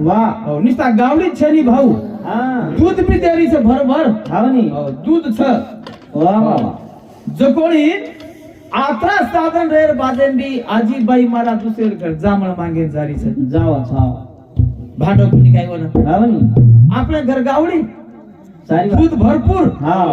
वा. नुसता गावडी छनी भाऊ. हा. दूध बी तयारीच भर भर हावनी दूध छ वा वा वा. जकोळी आत्रा साधन रेर बादेंडी आजीबाई मारा दुसरे घर जांभळ मागे जारीच जावा जावा. भांड कुणी काय बोला हावनी आपलं घर गावडी. सारी दूध भरपूर. हा.